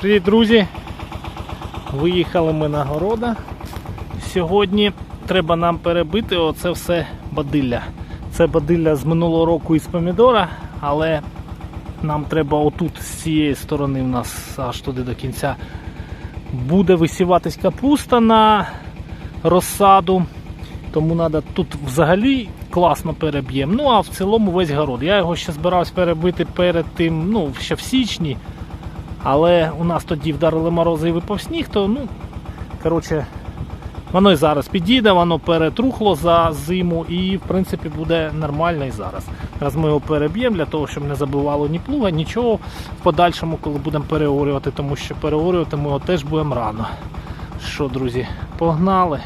Привіт, друзі! Виїхали ми на города. Сьогодні треба нам перебити оце все бадилля. Це бадилля з минулого року із помідора, але нам треба отут з цієї сторони в нас аж туди до кінця буде висіватись капуста на розсаду. Тому треба тут взагалі класно переб'ємо. Ну а в цілому весь город. Я його ще збирався перебити перед тим, ну, ще в січні. Але у нас тоді вдарили морози і випав сніг, то ну, коротше, воно і зараз підійде, воно перетрухло за зиму і в принципі буде нормально і зараз. Зараз ми його переб'ємо для того, щоб не забивало ні плуга, нічого в подальшому, коли будемо переорювати, тому що переорювати ми його теж будемо рано. Що, друзі, погнали.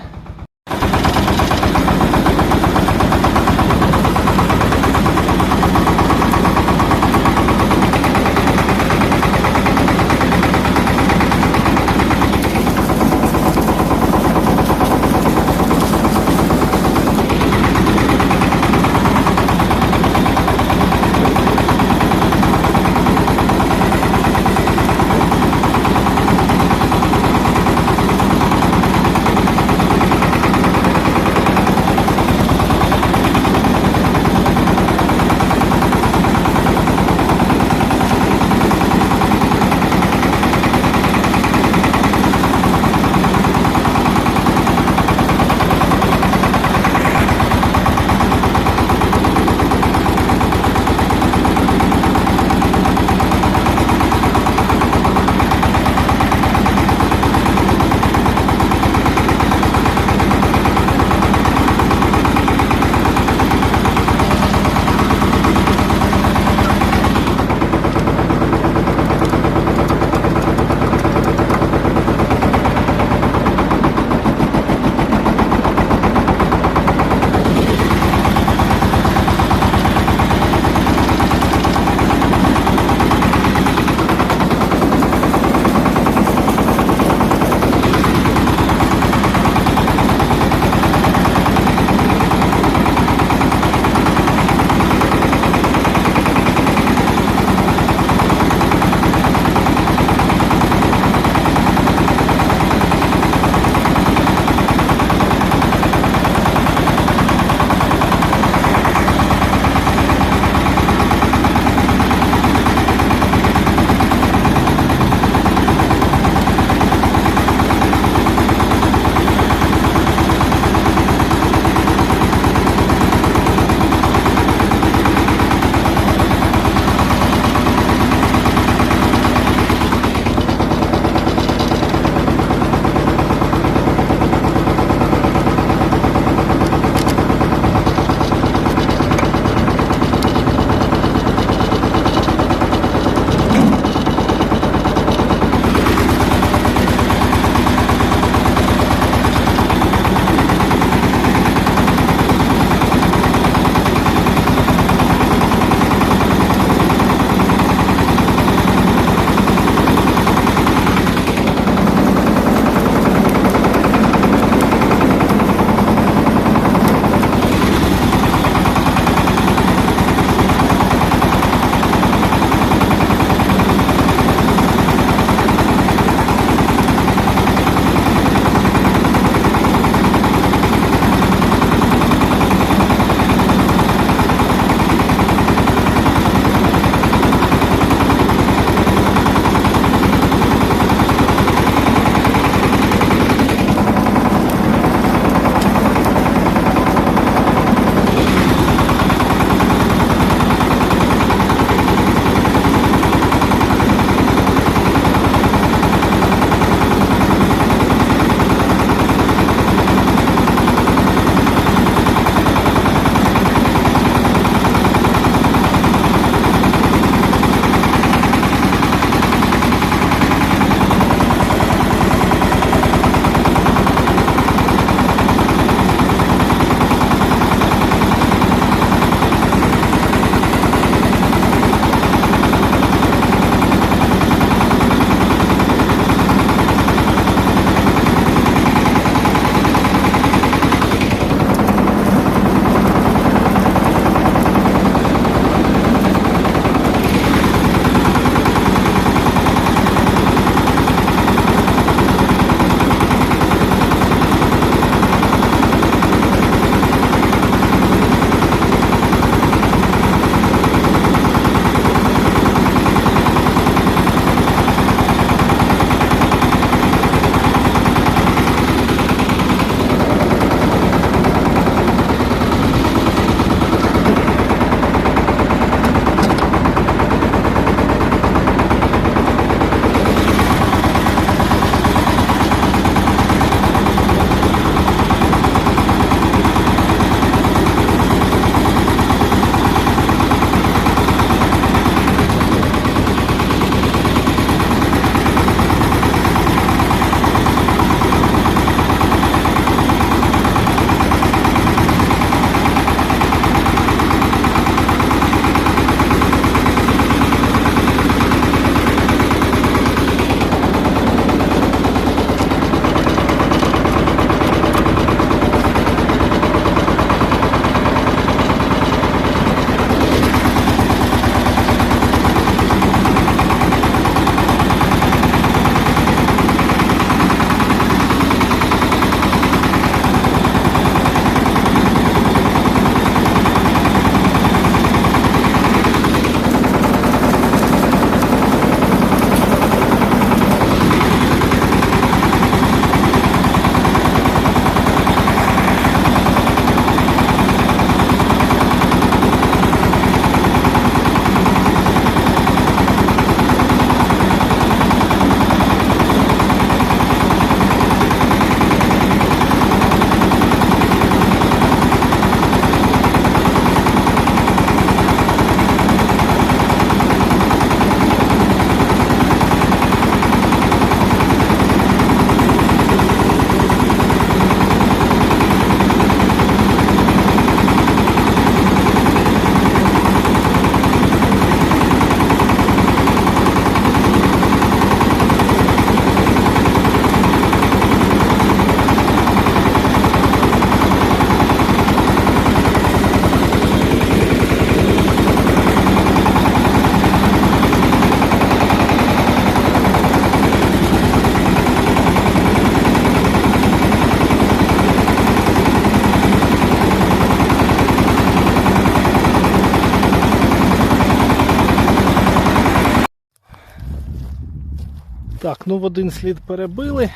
Так, ну в один слід перебили.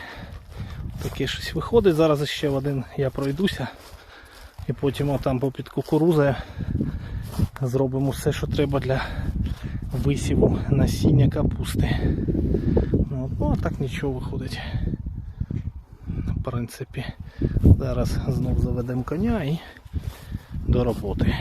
Таке щось виходить. Зараз ще в один я пройдуся. І потім отам попід кукурузою зробимо все, що треба для висіву насіння капусти. Ну, ну а так нічого виходить. В принципі, зараз знов заведемо коня і до роботи.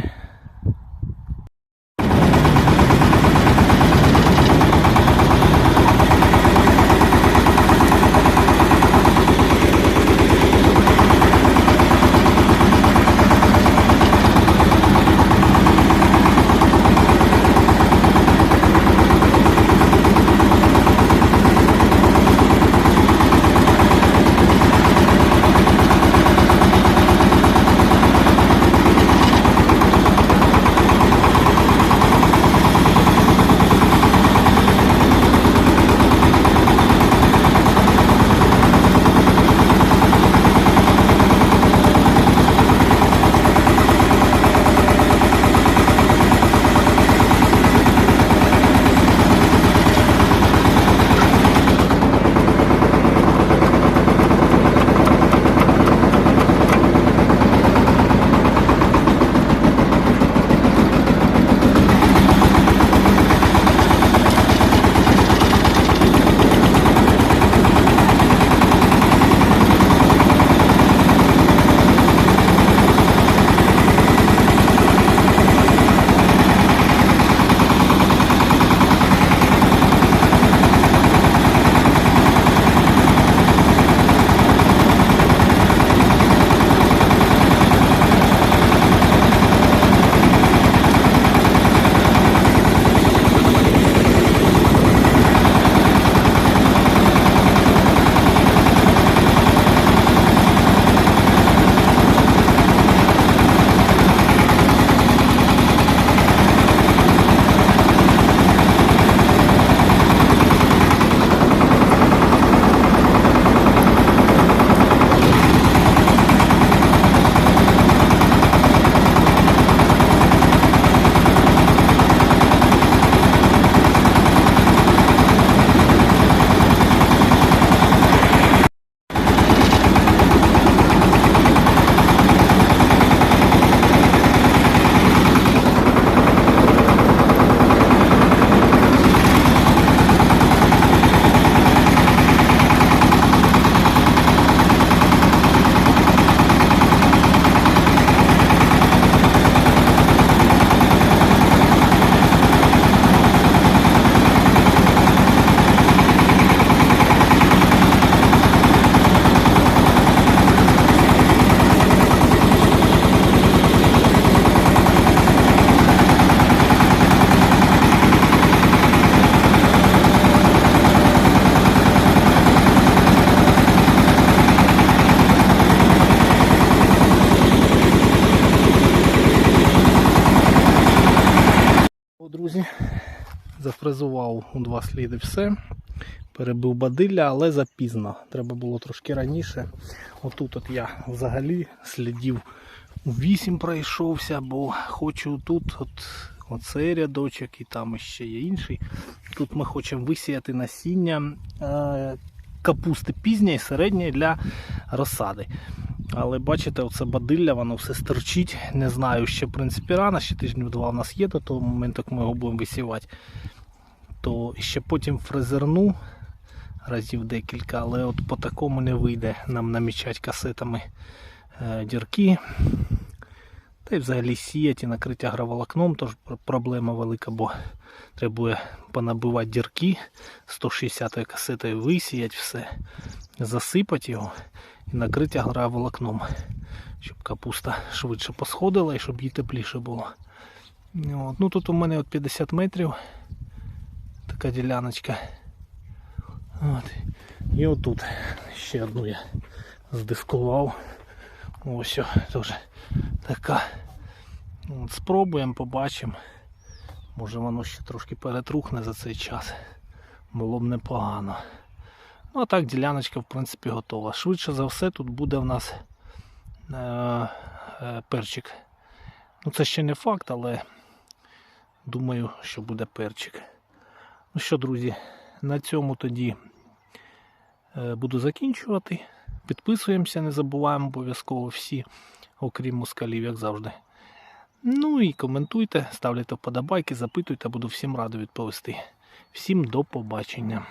Зафрезував у два сліди все. Перебив бадилля, але запізно. Треба було трошки раніше. Отут от я взагалі слідів 8 пройшовся, бо хочу тут от, оцей рядочок і там ще є інший. Тут ми хочемо висіяти насіння е, капусти пізньої, середньої для розсади. Але бачите, оце бадилля, воно все стерчить. Не знаю, ще в принципі рано, ще тижнів два в нас є до того моменту, як ми його будемо висівати. То ще потім фрезерну разів декілька, але от по такому не вийде нам намічати касетами е, дірки. Та й взагалі сіяти і накриття агроволокном, тож проблема велика, бо треба понабивати дірки 160-ї касетою висіяти все, засипати його і накрити агроволокном, щоб капуста швидше посходила і щоб їй тепліше було. От. Ну тут у мене от 50 метрів така діляночка. От. І отут ще одну я здискував. Ось теж така. От, спробуємо, побачимо. Може воно ще трошки перетрухне за цей час. Було б непогано. Ну а так діляночка в принципі готова. Швидше за все тут буде в нас е, е, перчик. Ну це ще не факт, але думаю, що буде перчик. Ну що, друзі, на цьому тоді е, буду закінчувати. Підписуємося, не забуваємо обов'язково всі, окрім москалів, як завжди. Ну і коментуйте, ставляйте вподобайки, запитуйте, буду всім радий відповісти. Всім до побачення.